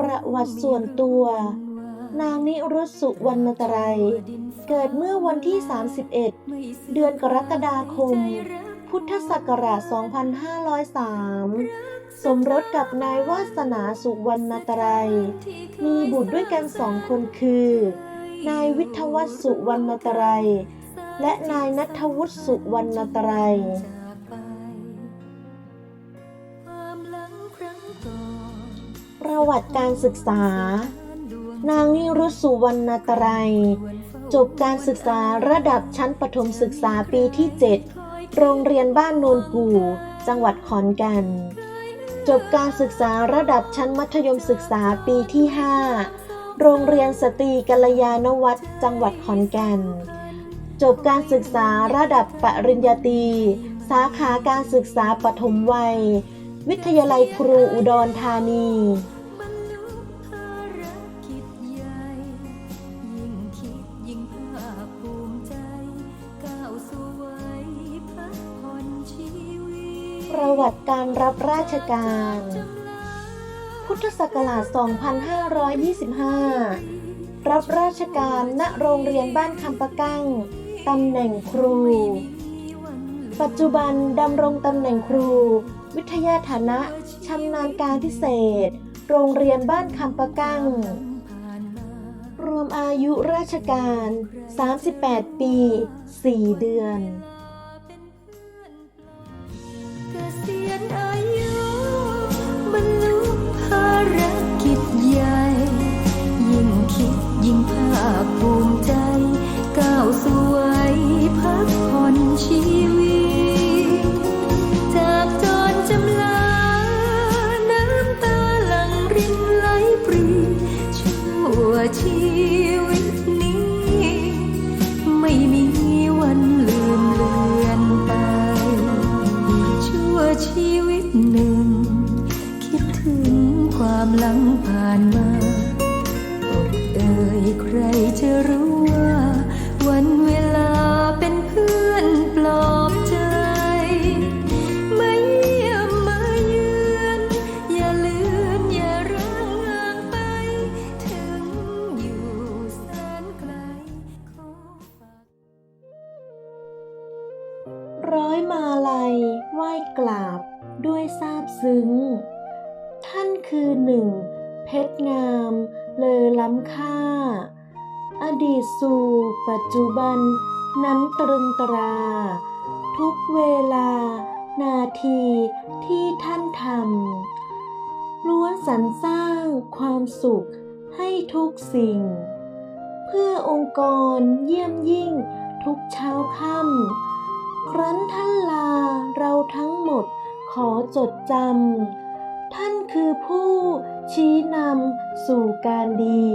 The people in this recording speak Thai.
ประวัติส่วนตัว นางนิรุตสุวรรณตรัย เกิดเมื่อวันที่ 31 เดือนกรกฎาคม พุทธศักราช 2503 สมรสกับนายวาสนาสุวรรณตรัย มีบุตรด้วยกันสองคนคือ นายวิทวัฒสุวรรณตรัย และนายนัทวุฒิสุวรรณตรัย ประวัติการศึกษา นางนิรุตสุวรรณตรัย จบการศึกษาระดับชั้นประถมศึกษาปีที่ 7 โรงเรียนบ้านโนนกู่ จังหวัดขอนแก่น จบการศึกษาระดับชั้นมัธยมศึกษาปีที่ 5 โรงเรียนสตรีกัลยาณวัฒน์จังหวัดขอนแก่น จบการศึกษาระดับปริญญาตรีสาขาการศึกษาปฐมวัย วิทยาลัยครูอุดรธานี ประวัติการรับราชการ พุทธศักราช 2525 รับราชการณโรงเรียนบ้านคำปะกั้งตำแหน่งครู ปัจจุบันดำรงตำแหน่งครู วิทยาฐานะชำนาญการพิเศษ โรงเรียนบ้านคำปะกั้ง รวมอายุราชการ 38 ปี 4 เดือน วชีวิตนี้ ไม่มีวันลืมเลือนไป ชั่วชีวิตหนึ่ง คิดถึงความหลังผ่านมาอกเอ่ยใครจะ ร้อยมาลัยไหว้กราบด้วยซาบซึ้ง ท่านคือหนึ่ง เพชรงาม เลอล้ำค่า อดีตสู่ปัจจุบันนั้นตรึงตรา ทุกเวลา นาทีที่ท่านทำล้วนสรรสร้างความสุขให้ทุกสิ่ง เพื่อองค์กรเยี่ยมยิ่งทุกเช้าค่ำ ครั้นท่านลาเราทั้งหมดขอจดจำ ท่านคือผู้ชี้นำสู่การดี